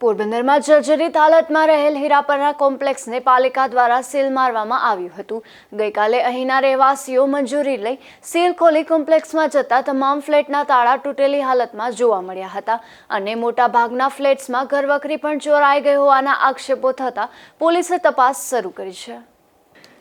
પોરબંદરમાં જર્જરિત હાલતમાં રહેલ હીરાપરના કોમ્પ્લેક્સને પાલિકા દ્વારા સીલ મારવામાં આવ્યું હતું. ગઈકાલે અહીંના રહેવાસીઓ મંજૂરી લઈ સીલ ખોલી કોમ્પ્લેક્સમાં જતા તમામ ફ્લેટના તાળા તૂટેલી હાલતમાં જોવા મળ્યા હતા અને મોટાભાગના ફ્લેટ્સમાં ઘરવખરી પણ ચોરાઈ ગઈ હોવાના આક્ષેપો થતાં પોલીસે તપાસ શરૂ કરી છે.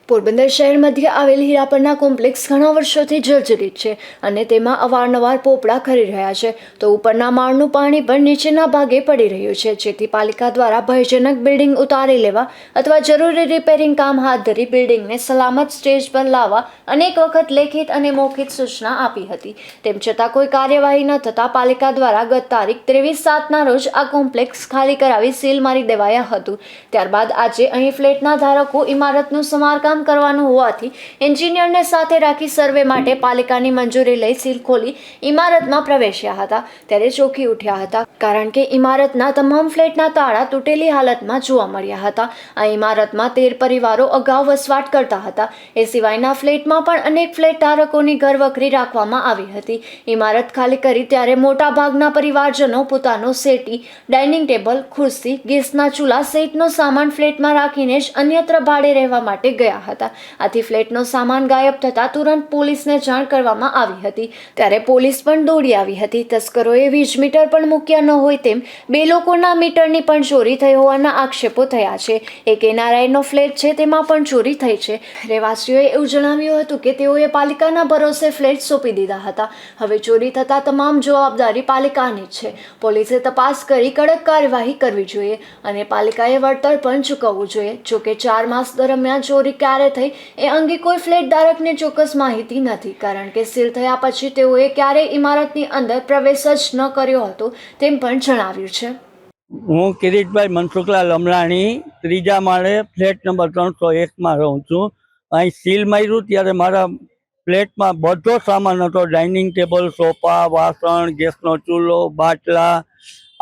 પોરબંદર શહેર મધ્ય આવેલ હીરાપરના કોમ્પ્લેક્સ ઘણા વર્ષોથી જર્જરિત છે અને તેમાં અવારનવાર પોપડા ખરી રહ્યા છે. તો ઉપરના માળનું પાણી પણ નીચેના ભાગે પડી રહ્યું છે. જેથી પાલિકા દ્વારા ભયજનક બિલ્ડિંગ ઉતારી લેવા અથવા જરૂરી રિપેરિંગ કામ હાથ ધરી બિલ્ડિંગને સલામત સ્ટેજ પર લાવવા અનેક વખત લેખિત અને મૌખિક સૂચના આપી હતી. તેમ છતાં કોઈ કાર્યવાહી ન થતાં પાલિકા દ્વારા ગત તારીખ ત્રેવીસ સાતના રોજ આ કોમ્પ્લેક્સ ખાલી કરાવી સીલ મારી દેવાયા હતું. ત્યારબાદ આજે અહીં ફ્લેટના ધારકો ઇમારતનું સમારકામ કરવાનું હોવાથી એન્જિનિયરને સાથે રાખી સર્વે માટે પાલિકાની મંજૂરી લઈ સીલ ખોલી ઇમારતમાં પ્રવેશ્યા હતા. ત્યારે ચોકી ઉઠ્યા હતા. કારણ કે ઇમારતના તમામ ફ્લેટના તાળા તૂટેલી હાલતમાં જોવા મળ્યા હતા. આ ઇમારતમાં તેર પરિવારો અગાઉ વસવાટ કરતા હતા. એ સિવાયના ફ્લેટમાં પણ અનેક ફ્લેટ ધારકોની ઘરવખરી રાખવામાં આવી હતી. ઇમારત ખાલી કરી ત્યારે મોટા ભાગના પરિવારજનો પોતાનો સેટી, ડાઇનિંગ ટેબલ, ખુરશી, ગેસના ચૂલા સહિતનો સામાન ફ્લેટમાં રાખીને જ અન્યત્ર ભાડે રહેવા માટે ગયા હતા. આથી ફ્લેટનો સામાન ગાયબ થતાં તુરંત પોલીસને જાણ કરવામાં આવી હતી. ત્યારે પોલીસ પણ દોડી આવી હતી. તસ્કરોએ વીજ મીટર પણ મૂક્યા ન હોય તેમ બે લોકોના મીટરની પણ ચોરી થઈ હોવાના આક્ષેપો થયા છે. એક એનઆરઆઈનો ફ્લેટ છે તેમાં પણ ચોરી થઈ છે. રહેવાસીઓએ એવું જણાવ્યું હતું કે તેઓએ પાલિકાના ભરોસે ફ્લેટ સોંપી દીધા હતા. હવે ચોરી થતાં તમામ જવાબદારી પાલિકાની જ છે. પોલીસે તપાસ કરી કડક કાર્યવાહી કરવી જોઈએ અને પાલિકાએ વળતર પણ ચૂકવવું જોઈએ. જોકે ચાર માસ દરમિયાન ચોરી ક્યારે થઈ, એ અંગે કોઈ ફ્લેટ ધારકને ચોક્કસ માહિતી નથી. કારણ કે સીલ થયા પછી તેઓએ ક્યારેય ઇમારતની અંદર પ્રવેશ જ ન કર્યો હતો તેમ પણ જણાવ્યું છે. હું કિરીટભાઈ મનસુખલાલ અમલાણી, ત્રીજા માળે ફ્લેટ નંબર ત્રણસો એકમાં રહું છું. અહીં સીલ માર્યું ત્યારે મારા ફ્લેટમાં બધો સામાન હતો. ડાઇનિંગ ટેબલ, સોફા, વાસણ, ગેસનો ચૂલો, બાટલા.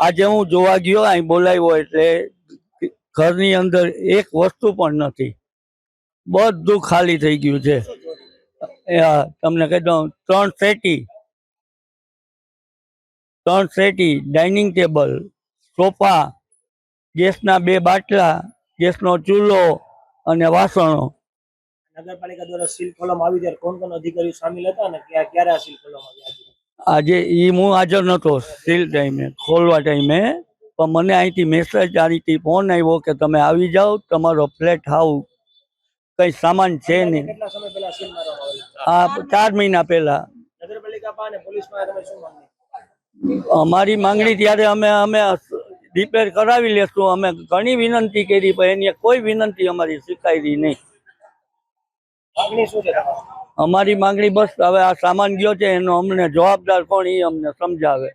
આજે હું જોવા ગયો, અહીં બોલાવ્યો એટલે ઘરની અંદર એક વસ્તુ પણ નથી. બધું ખાલી થઈ ગયું છે. તમને કહી દઉં ત્રણ સેટી. ત્રણ સેટી ડાઇનિંગ ટેબલ સોફા ગેસના બે બાટલા ગેસનો ચૂલો અને વાસણો. નગરપાલિકા દ્વારા સીલ ખોલવામાં આવી ત્યારે કોણ કોણ અધિકારીઓ સામેલ હતા અને ક્યારે આ સીલ ખોલવામાં આવી આજે એ હું હાજર નહોતો સીલ ટાઈમે ખોલવા ટાઈમે પણ મને અહીંથી મેસેજ અહીંથી ફોન આવ્યો કે તમે આવી જાઓ તમારો ફ્લેટ હાવ કઈ સામાન છે નહીં. આ ચાર મહિના પહેલા. અમારી માંગણી ત્યારે અમે અમે રિપેર કરાવી લેશું. અમે ઘણી વિનંતી કરી પણ એની કોઈ વિનંતી અમારી સ્વીકારી નહીં. અમારી માંગણી બસ હવે આ સામાન ગયો છે એનો અમને જવાબદાર કોણ એ અમને સમજાવે.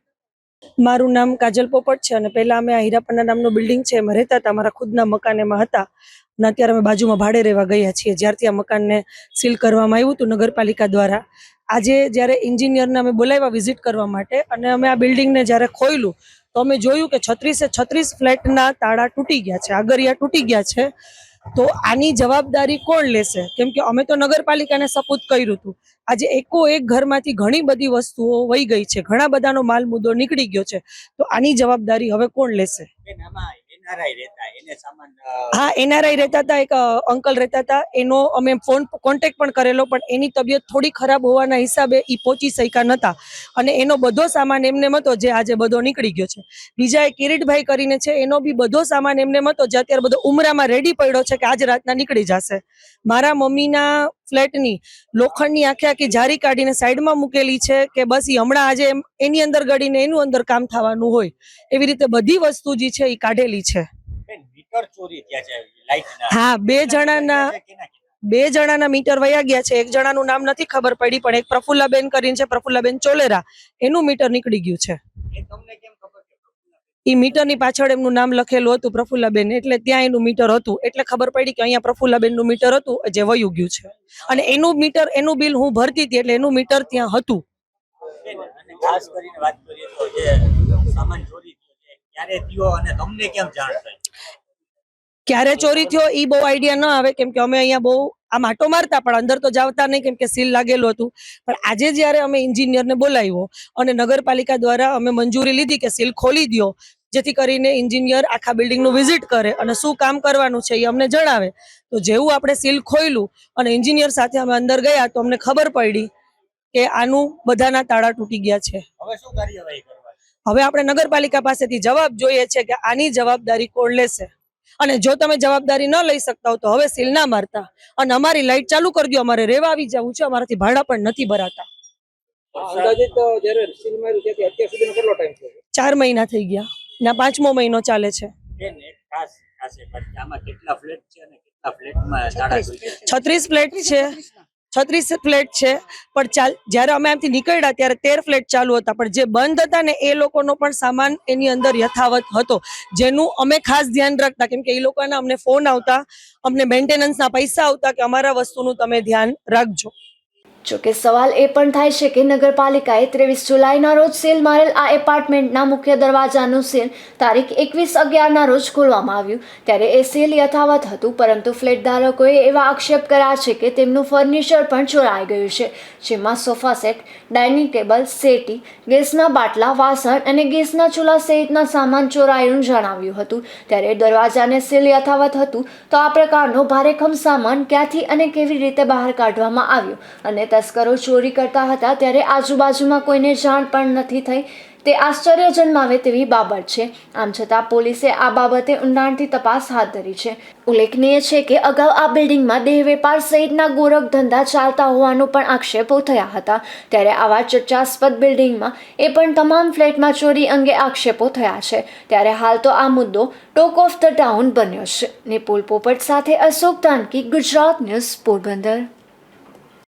મારું નામ કાજલ પોપટ છે અને પહેલા અમે આ હીરાપન્ના નામનું બિલ્ડિંગ છે, એમાં રહેતા હતા, અમારા ખુદના મકાન એમાં હતા. અને અત્યારે અમે બાજુમાં ભાડે રહેવા ગયા છીએ. જ્યારથી આ મકાનને સીલ કરવામાં આવ્યું હતું નગરપાલિકા દ્વારા. આજે જ્યારે એન્જિનિયરને અમે બોલાવ્યા વિઝિટ કરવા માટે અને અમે આ બિલ્ડિંગને જ્યારે ખોલ્યું તો અમે જોયું કે છત્રીસે છત્રીસ ફ્લેટના તાળા તૂટી ગયા છે, આગરિયા તૂટી ગયા છે. તો આની જવાબદારી કોણ લેશે? કેમ કે અમે તો નગરપાલિકાને સપૂત કર્યું હતું. આજે એકો એક ઘરમાંથી ઘણી બધી વસ્તુઓ વહી ગઈ છે. ઘણા બધાનો માલ મુદ્દો નીકળી ગયો છે. તો આની જવાબદારી હવે કોણ લેશે? હા, એનઆરઆઈ રહેતા હતા, એક અંકલ રહેતા હતા. એનો અમે ફોન કોન્ટેક્ટ પણ કરેલો, પણ એની તબિયત થોડી ખરાબ હોવાના હિસાબે એ પહોંચી શક્યા નહોતા અને એનો બધો સામાન એમને હતો જે આજે બધો નીકળી ગયો છે. બીજા એક કિરીટભાઈ કરીને છે, એનો બી બધો સામાન એમને હતો જે અત્યારે બધો ઉમરામાં રેડી પડ્યો છે કે આજ રાતના નીકળી જશે. મારા મમ્મીના ફ્લેટની લોખંડની આખી આખી જારી કાઢીને સાઈડમાં મૂકેલી છે કે બસ એ હમણાં આજે એની અંદર ગળીને એનું અંદર કામ થવાનું હોય. એવી રીતે બધી વસ્તુ જે છે એ કાઢેલી છે. હા બે જણાના બે જણાના મીટર વયા ગયા છે. એક જણાનું નામ નથી ખબર પડી પણ એક પ્રફુલ્લાબેન કરીને છે પ્રફુલ્લાબેન ચોલેરા. એનું મીટર નીકળી ગયું છે. તમને એ મીટરની પાછળ એમનું નામ લખેલું હતું પ્રફુલ્લાબેન. એટલે ત્યાં એનું મીટર હતું. એટલે ખબર પડી કે અહીંયા પ્રફુલ્લાબેનનું મીટર હતું, જે વયું ગયું છે. અને એનું મીટર, એનું બિલ હું ભરતી હતી, એટલે એનું મીટર ત્યાં હતું. કરીને વાત કરીએ તો જે સામાન ચોરી ક્યારે અને તમને કેમ જાણ થઈ? ક્યારે ચોરી થયો એ બહુ આઈડિયા ન આવે કેમ કે અમે અહીંયા બહુ આમ આટો મારતા પણ અંદર તો જાવતા નહીં કેમ કે સીલ લાગેલું હતું. પણ આજે જ્યારે અમે એન્જિનિયરને બોલાવ્યો અને નગરપાલિકા દ્વારા અમે મંજૂરી લીધી કે સીલ ખોલી દ્યો જેથી કરીને એન્જિનિયર આખા બિલ્ડિંગનું વિઝિટ કરે અને શું કામ કરવાનું છે એ અમને જણાવે. તો જેવું આપણે સીલ ખોલ્યું અને એન્જિનિયર સાથે અમે અંદર ગયા તો અમને ખબર પડી કે આનું બધાના તાળા તૂટી ગયા છે. હવે શું હવે આપણે નગરપાલિકા પાસેથી જવાબ જોઈએ છે કે આની જવાબદારી કોણ લેશે? અને જો તમે જવાબદારી ન લઈ શકતા હો તો હવે સીલ ના મારતા. અને અમારી લાઈટ ચાલુ કરી દો અમારે રેવા આવી જવું. છે અમારાથી ભાડા પણ નથી ભરાતા. ચાર મહિના થઈ ગયા. ના પાંચમો મહિનો ચાલે છે. બેન એક ખાસ ખાસ એક વાત કે આમાં કેટલા ફ્લેટ છે અને કેટલા ફ્લેટમાં તાળા તૂટ્યા છે? છત્રીસ ફ્લેટ છે. છત્રીસ ફ્લેટ છે. પણ ચાલ, જ્યારે અમે આમથી નીકળ્યા ત્યારે તેર ફ્લેટ ચાલુ હતા. પણ જે બંધ હતા ને એ લોકોનો પણ સામાન એની અંદર યથાવત હતો. જેનું અમે ખાસ ધ્યાન રાખતા, કેમ કે એ લોકોના અમને ફોન આવતા, અમને મેન્ટેનન્સના પૈસા આવતા, કે અમારા વસ્તુનું તમે ધ્યાન રાખજો. જોકે સવાલ એ પણ થાય છે કે નગરપાલિકાએ ત્રેવીસ જુલાઈના રોજ સીલ મારેલ આ એપાર્ટમેન્ટના મુખ્ય દરવાજાનું સીલ તારીખ એકવીસ અગિયારના રોજ ખોલવામાં આવ્યું. ત્યારે એ સીલ યથાવત હતું, પરંતુ ફ્લેટ ધારકોએ એવા આક્ષેપ કર્યા છે કે તેમનું ફર્નિચર પણ ચોરાઈ ગયું છે, જેમાં sofa set, dining table, settee, ગેસના બાટલા, વાસણ અને ગેસના ચૂલા સહિતના સામાન ચોરાયું જણાવ્યું હતું. ત્યારે દરવાજાને સીલ યથાવત હતું, તો આ પ્રકારનો ભારેખમ સામાન ક્યાંથી અને કેવી રીતે બહાર કાઢવામાં આવ્યો અને તસ્કરો ચોરી કરતા હતા ત્યારે આજુબાજુમાં કોઈને જાણ પણ નથી થઈ. તે આશ્ચર્ય જન્માવે તેવી બાબત છે. આમ છતાં પોલીસે આ બાબતે ઊંડાણથી તપાસ હાથ ધરી છે. ઉલ્લેખનીય છે કે અગાઉ આ બિલ્ડિંગમાં દેહ વેપાર સહિતના ગોરખ ધંધા ચાલતા હોવાનો પણ આક્ષેપો થયા હતા. ત્યારે આવા ચર્ચાસ્પદ બિલ્ડિંગમાં એ પણ તમામ ફ્લેટમાં ચોરી અંગે આક્ષેપો થયા છે. ત્યારે હાલ તો આ મુદ્દો ટોક ઓફ ધ ટાઉન બન્યો છે. નિપુલ પોપટ સાથે અશોક તાનકી ગુજરાત ન્યૂઝ પોરબંદર.